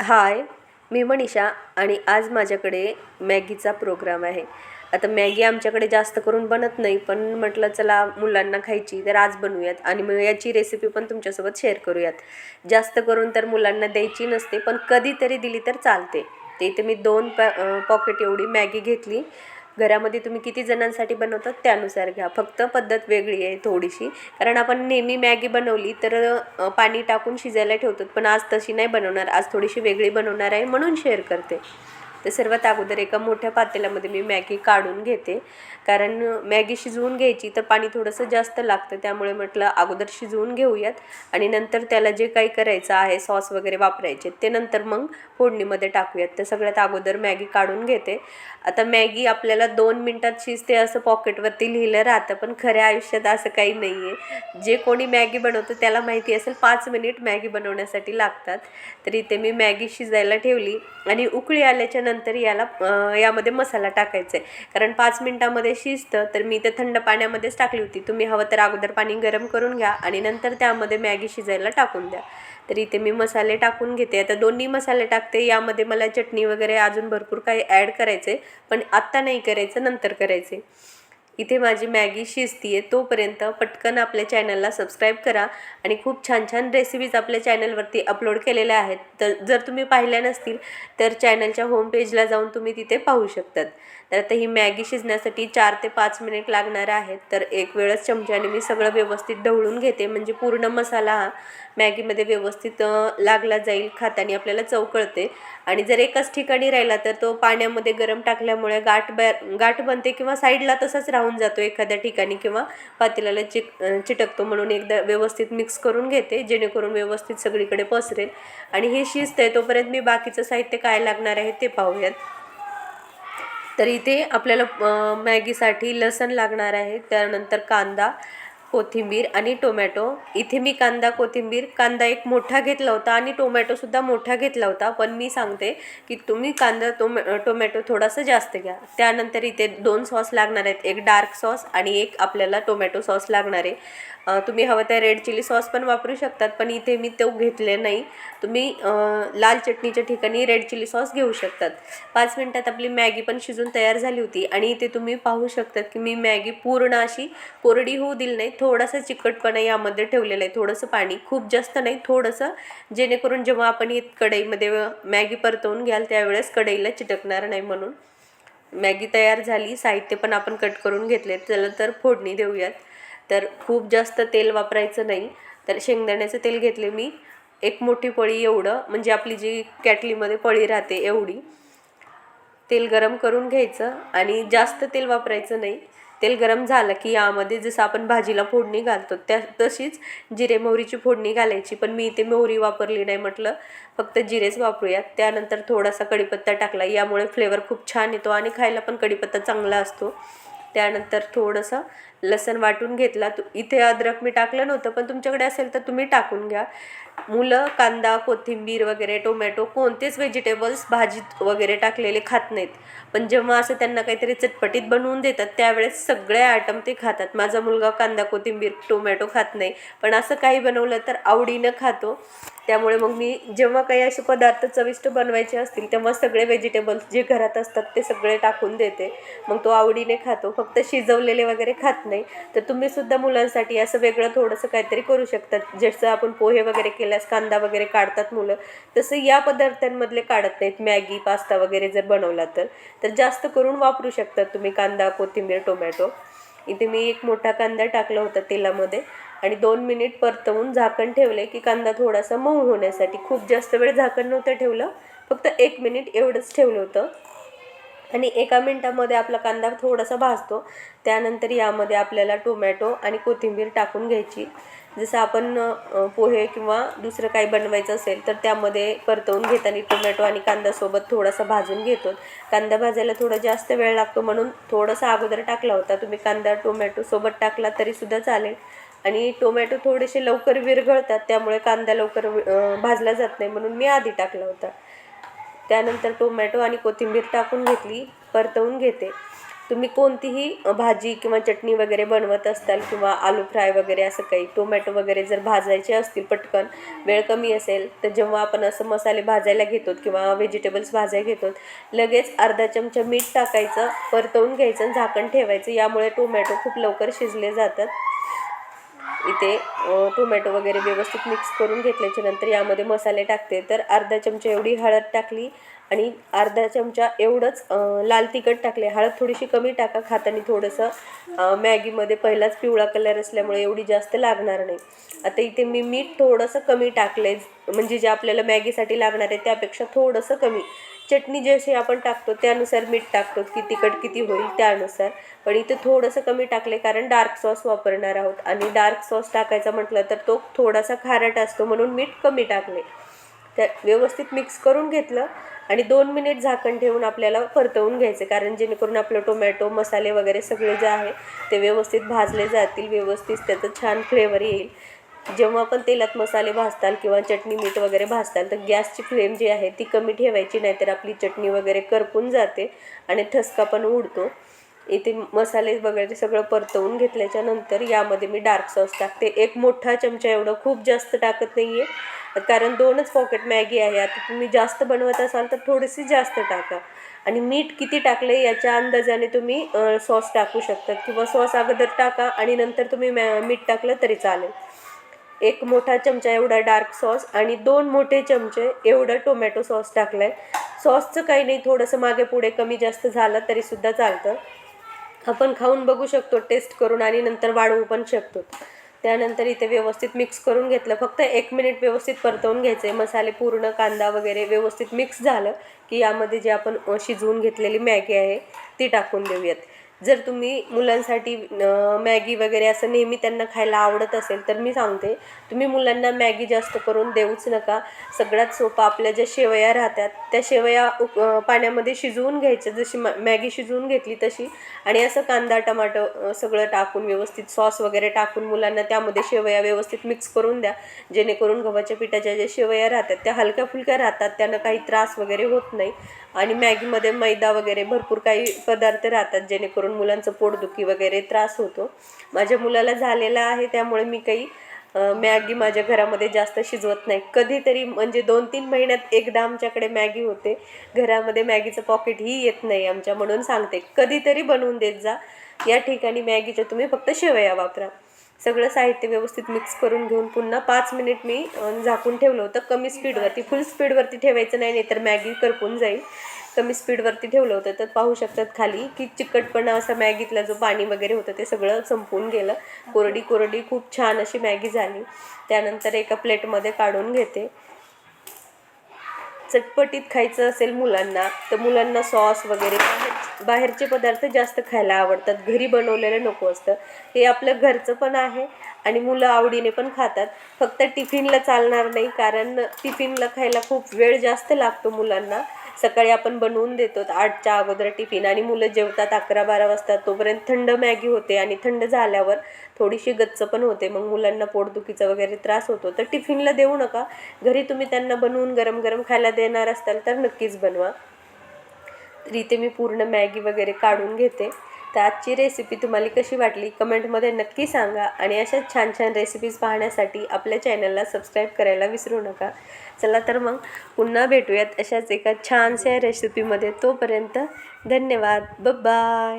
हाय मी मनीषा आणि आज माझ्याकडे मॅगीचा प्रोग्राम आहे. आता मॅगी आमच्याकडे जास्त करून बनत नाही पण म्हटलं चला मुलांना खायची तर आज बनवूयात आणि मग याची रेसिपी पण तुमच्यासोबत शेअर करूयात. जास्त करून तर मुलांना द्यायची नसते पण कधीतरी दिली तर चालते. ते इथे मी दोन पॅ पॉकेट एवढी मॅगी घेतली. घरामध्ये तुम्ही किती जणांसाठी बनवतात त्यानुसार घ्या. फक्त पद्धत वेगळी आहे थोडीशी. कारण आपण नेहमी मॅगी बनवली तर पाणी टाकून शिजायला ठेवतो पण आज तशी नाही बनवणार. आज थोडीशी वेगळी बनवणार आहे म्हणून शेअर करते. तर सर्वात अगोदर एका मोठ्या पातेल्यामध्ये मी मॅगी काढून घेते. कारण मॅगी शिजवून घ्यायची तर पाणी थोडंसं जास्त लागतं. त्यामुळे म्हटलं अगोदर शिजवून घेऊयात आणि नंतर त्याला जे काही करायचं आहे सॉस वगैरे वापरायचे ते नंतर मग फोडणीमध्ये टाकूयात. तर सगळ्यात अगोदर मॅगी काढून घेते. आता मॅगी आपल्याला दोन मिनटात शिजते असं पॉकेटवरती लिहिलं राहतं पण खऱ्या आयुष्यात असं काही नाही आहे जे कोणी मॅगी बनवतं त्याला माहिती असेल पाच मिनिट मॅगी बनवण्यासाठी लागतात. तर इथे मी मॅगी शिजायला ठेवली आणि उकळी आल्याच्यानंतर याला यामध्ये मसाला टाकायचा आहे कारण पाच मिनटामध्ये शिजतं तर मी ते थंड पाण्यामध्येच टाकली होती. तुम्ही हवं तर अगोदर पाणी गरम करून घ्या आणि नंतर त्यामध्ये मॅगी शिजायला टाकून द्या. तर इथे मी मसाले टाकून घेते. आता दोन्ही मसाले टाकते. यामध्ये मला चटणी वगैरे अजून भरपूर काही ॲड करायचे पण आत्ता नाही करायचं नंतर करायचे इथे माझी मॅगी शिजती आहे तोपर्यंत पटकन आपल्या चॅनलला सबस्क्राईब करा आणि खूप छान छान रेसिपीज आपल्या चॅनलवरती अपलोड केलेल्या आहेत. तर जर तुम्ही पाहिल्या नसतील तर चॅनलच्या होम पेजला जाऊन तुम्ही तिथे पाहू शकतात. तर आता ही मॅगी शिजण्यासाठी चार ते पाच मिनिट लागणार आहेत. तर एक वेळच चमच्याने मी सगळं व्यवस्थित ढवळून घेते. म्हणजे पूर्ण मसाला हा मॅगीमध्ये व्यवस्थित लागला जाईल खाताना आपल्याला चव कळते. आणि जर एकाच ठिकाणी राहिला तर तो पाण्यामध्ये गरम टाकल्यामुळे गाठ बॅ गाठ बनते किंवा साईडला तसाच राहून जातो एखाद्या ठिकाणी किंवा पातेल्याला चिक चिटकतो म्हणून एकदा व्यवस्थित मिक्स करून घेते जेणेकरून व्यवस्थित सगळीकडे पसरेल. आणि हे आहे तोपर्यंत मी बाकीचं साहित्य काय लागणार आहे ते पाहूयात. तर इथे आपल्याला मॅगीसाठी लसण लागणार आहे. त्यानंतर कांदा कोथिंबीर आणि टोमॅटो. इथे मी कांदा कोथिंबीर कांदा एक मोठा घेतला होता आणि टोमॅटोसुद्धा मोठा घेतला होता. पण मी सांगते की तुम्ही कांदा टोमॅ टोमॅटो थोडासा जास्त घ्या. त्यानंतर इथे दोन सॉस लागणार आहेत. एक डार्क सॉस आणि एक आपल्याला टोमॅटो सॉस लागणार आहे. तुम्ही हवं त्या रेड चिली सॉस पण वापरू शकतात पण इथे मी तो घेतले नाही. तुम्ही लाल चटणीच्या ठिकाणी रेड चिली सॉस घेऊ शकतात. पाच मिनटात आपली मॅगी पण शिजून तयार झाली होती आणि इथे तुम्ही पाहू शकतात की मी मॅगी पूर्ण अशी कोरडी होऊ दिली नाही थोडासा चिकटपणा यामध्ये ठेवलेला आहे. थोडंसं पाणी खूप जास्त नाही थोडंसं. जेणेकरून जेव्हा आपण हे कढईमध्ये मॅगी परतवून घ्याल त्यावेळेस कढईला चिटकणार नाही म्हणून. मॅगी तयार झाली साहित्य पण आपण कट करून घेतले. त्याला तर फोडणी देऊयात. तर खूप जास्त तेल वापरायचं नाही. तर शेंगदाण्याचं तेल घेतले मी. एक मोठी पळी एवढं म्हणजे आपली जी कॅटलीमध्ये पळी राहते एवढी. तेल गरम करून घ्यायचं आणि जास्त तेल वापरायचं नाही. तेल गरम झालं की यामध्ये जसं आपण भाजीला फोडणी घालतो त्या तशीच जिरे मोहरीची फोडणी घालायची. पण मी इथे मोहरी वापरली नाही म्हटलं फक्त जिरेच वापरूयात. त्यानंतर थोडासा कढीपत्ता टाकला यामुळे फ्लेवर खूप छान येतो आणि खायला पण कढीपत्ता चांगला असतो. त्यानंतर थोडंसं लसण वाटून घेतला. तू इथे अद्रक मी टाकलं नव्हतं पण तुमच्याकडे असेल तर तुम्ही टाकून घ्या. मुलं कांदा कोथिंबीर वगैरे टोमॅटो कोणतेच व्हेजिटेबल्स भाजीत वगैरे टाकलेले खात नाहीत. पण जेव्हा असं त्यांना काहीतरी चटपटीत बनवून देतात त्यावेळेस सगळे आयटम ते खातात. माझा मुलगा कांदा कोथिंबीर टोमॅटो खात नाही. पण असं काही बनवलं तर आवडीनं खातो. त्यामुळे मग मी जेव्हा काही असे पदार्थ चविष्ट बनवायचे असतील तेव्हा सगळे व्हेजिटेबल्स जे घरात असतात ते सगळे टाकून देते. मग तो आवडीने खातो. फक्त शिजवलेले वगैरे खात नाही. तर तुम्ही सुद्धा मुलांसाठी असं वेगळं थोडंसं काहीतरी करू शकतात जसं आपण पोहे वगैरे असल्यास कांदा वगैरे काढतात मुलं तसं या पदार्थांमधले काढत नाहीत. मॅगी पास्ता वगैरे जर बनवला तर. तर जास्त करून वापरू शकतात तुम्ही कांदा कोथिंबीर टोमॅटो. इथे मी एक मोठा कांदा टाकला होता तेलामध्ये आणि दोन मिनिट परतवून झाकण ठेवले की कांदा थोडासा मऊ होण्यासाठी. खूप जास्त वेळ झाकण नव्हतं ठेवलं. फक्त एक मिनिट एवढंच ठेवलं होतं. आणि एका मिनटामध्ये आपला कांदा थोडासा भाजतो. त्यानंतर यामध्ये आपल्याला टोमॅटो आणि कोथिंबीर टाकून घ्यायची. जसं आपण पोहे किंवा दुसरं काही बनवायचं असेल तर त्यामध्ये परतवून घेताना टोमॅटो आणि कांद्यासोबत थोडासा भाजून घेतो. कांदा भाजायला थोडा जास्त वेळ लागतो म्हणून थोडासा अगोदर टाकला होता. तुम्ही कांदा टोमॅटोसोबत टाकला तरीसुद्धा चालेल. आणि टोमॅटो थोडेसे लवकर विरघळतात त्यामुळे कांदा लवकर भाजला जात नाही म्हणून मी आधी टाकला होता. त्यानंतर टोमॅटो आणि कोथिंबीर टाकून घेतली परतवून घेते. तुम्ही कोणतीही भाजी किंवा चटणी वगैरे बनवत असताल किंवा आलू फ्राय वगैरे असं काही टोमॅटो वगैरे जर भाजायचे असतील पटकन वेळ कमी असेल तर जेव्हा आपण असं मसाले भाजायला घेतो किंवा व्हेजिटेबल्स भाजायला घेतो लगेच अर्धा चमचा मीठ टाकायचं परतवून घ्यायचं आणि झाकण ठेवायचं. यामुळे टोमॅटो खूप लवकर शिजले जातात. इथे टोमॅटो वगैरे व्यवस्थित मिक्स करून घेतल्याच्या नंतर यामध्ये मसाले टाकते. तर अर्धा चमचा एवढी हळद टाकली आणि अर्धा चमचा एवढंच लाल तिखट टाकले. हळद थोडीशी कमी टाका खाताना थोडंसं मॅगीमध्ये पहिलाच पिवळा कलर असल्यामुळे एवढी जास्त लागणार नाही. आता इथे मी मीठ थोडंसं कमी टाकले म्हणजे जे आपल्याला मॅगीसाठी लागणार आहे त्यापेक्षा थोडंसं कमी. चटणी जशी आपण टाकतो त्यानुसार मीठ टाकतो की तिखट किती होईल त्यानुसार. पण इथे थोडंसं कमी टाकले कारण डार्क सॉस वापरणार आहोत. आणि डार्क सॉस टाकायचा म्हटलं तर तो थोडासा खारट असतो म्हणून मीठ कमी टाकले. त्या व्यवस्थित मिक्स करून घेतलं आणि दोन मिनिट झाकण ठेवून आपल्याला परतवून घ्यायचं. कारण जेणेकरून आपलं टोमॅटो मसाले वगैरे सगळे जे आहे ते व्यवस्थित भाजले जातील व्यवस्थित त्याचं छान फ्लेवर येईल. जेव्हा पण तेलात मसाले भाजताल किंवा चटणी मीठ वगैरे भाजताल तर गॅसची फ्लेम जी आहे ती कमी ठेवायची नाहीतर आपली चटणी वगैरे करपून जाते आणि ठसका पण उडतो. इथे मसाले वगैरे सगळं परतवून घेतल्याच्या नंतर यामध्ये मी डार्क सॉस टाकते. एक मोठा चमचा एवढं खूप जास्त टाकत नाही आहे कारण दोनच पॉकेट मॅगी आहे. आता तुम्ही जास्त बनवत असाल तर थोडीशी जास्त टाका. आणि मीठ किती टाकले याच्या अंदाजाने तुम्ही सॉस टाकू शकतात. किंवा सॉस अगोदर टाका आणि नंतर तुम्ही मॅ मीठ टाकलं तरी चालेल. एक मोठा चमचा एवढा डार्क सॉस आणि दोन मोठे चमचे एवढं टोमॅटो सॉस टाकलं आहे सॉसचं काही नाही थोडंसं मागे पुढे कमी जास्त झालं तरीसुद्धा चालतं. आपण खाऊन बघू शकतो टेस्ट करून आणि नंतर वाढवू पण शकतो. त्यानंतर इथे व्यवस्थित मिक्स करून घेतलं. फक्त एक मिनिट व्यवस्थित परतवून घ्यायचे मसाले पूर्ण कांदा वगैरे व्यवस्थित मिक्स झालं की यामध्ये जे आपण शिजवून घेतलेली मॅगी आहे ती टाकून देऊयात. जर तुम्ही मुलांसाठी मॅगी वगैरे असं नेहमी त्यांना खायला आवडत असेल तर मी सांगते तुम्ही मुलांना मॅगी जास्त करून देऊच नका. सगळ्यात सोपं आपल्या ज्या शेवया राहतात त्या शेवया पाण्यामध्ये शिजवून घ्यायच्या. जशी मॅगी शिजवून घेतली तशी आणि असं कांदा टमाटो सगळं टाकून व्यवस्थित सॉस वगैरे टाकून मुलांना त्यामध्ये शेवया व्यवस्थित मिक्स करून द्या. जेणेकरून गव्हाच्या पिठाच्या ज्या शेवया राहतात त्या हलक्या फुलक्या राहतात त्यांना काही त्रास वगैरे होत नाही. आणि मॅगीमध्ये मैदा वगैरे भरपूर काही पदार्थ राहतात जेणेकरून मुलांचं पोटदुखी वगैरे त्रास होतो. माझ्या मुलाला झालेला आहे त्यामुळे मी काही मॅगी माझ्या घरामध्ये जास्त शिजवत नाही. कधीतरी म्हणजे दोन तीन महिन्यात एकदा आमच्याकडे मॅगी होते. घरामध्ये मॅगीचं पॉकेटही येत नाही आमच्या म्हणून सांगते. कधीतरी बनवून देत जा. या ठिकाणी मॅगीच्या तुम्ही फक्त शेवया वापरा. सगळं साहित्य व्यवस्थित मिक्स करून घेऊन पुन्हा पाच मिनिट मी झाकून ठेवलं होतं. कमी स्पीडवरती फुल स्पीडवरती ठेवायचं नाही नाहीतर मॅगी करपून जाईल. कमी स्पीडवरती ठेवलं होतं. तर पाहू शकतात खाली की चिकटपणा असा मॅगीतला जो पाणी वगैरे होतं ते सगळं संपून गेलं. कोरडी कोरडी खूप छान अशी मॅगी झाली. त्यानंतर एका प्लेटमध्ये काढून घेते. चटपटीत खायचं असेल मुलांना तर मुलांना सॉस वगैरे बाहेरचे पदार्थ जास्त खायला आवडतात. घरी बनवलेलं नको असतं. हे आपलं घरचं पण आहे आणि मुलं आवडीने पण खातात. फक्त टिफिनला चालणार नाही कारण टिफिनला खायला खूप वेळ जास्त लागतो मुलांना. सकाळी आपण बनवून देतो आठच्या अगोदर टिफिन आणि मुलं जेवतात अकरा बारा वाजता तोपर्यंत थंड मॅगी होते आणि थंड झाल्यावर थोडीशी गच्च पण होते. मग मुलांना पोटदुखीचा वगैरे त्रास होतो. तर टिफिनला देऊ नका. घरी तुम्ही त्यांना बनवून गरम गरम खायला देणार असाल तर नक्कीच बनवा. इथे मी पूर्ण मॅगी वगैरे काढून घेते. तर आजची रेसिपी तुम्हाला कशी वाटली कमेंटमध्ये नक्की सांगा आणि अशाच छान छान रेसिपीज पाहण्यासाठी आपल्या चॅनलला सबस्क्राईब करायला विसरू नका. चला तर मग पुन्हा भेटूयात अशाच एका छानशा रेसिपीमध्ये तोपर्यंत धन्यवाद. बाय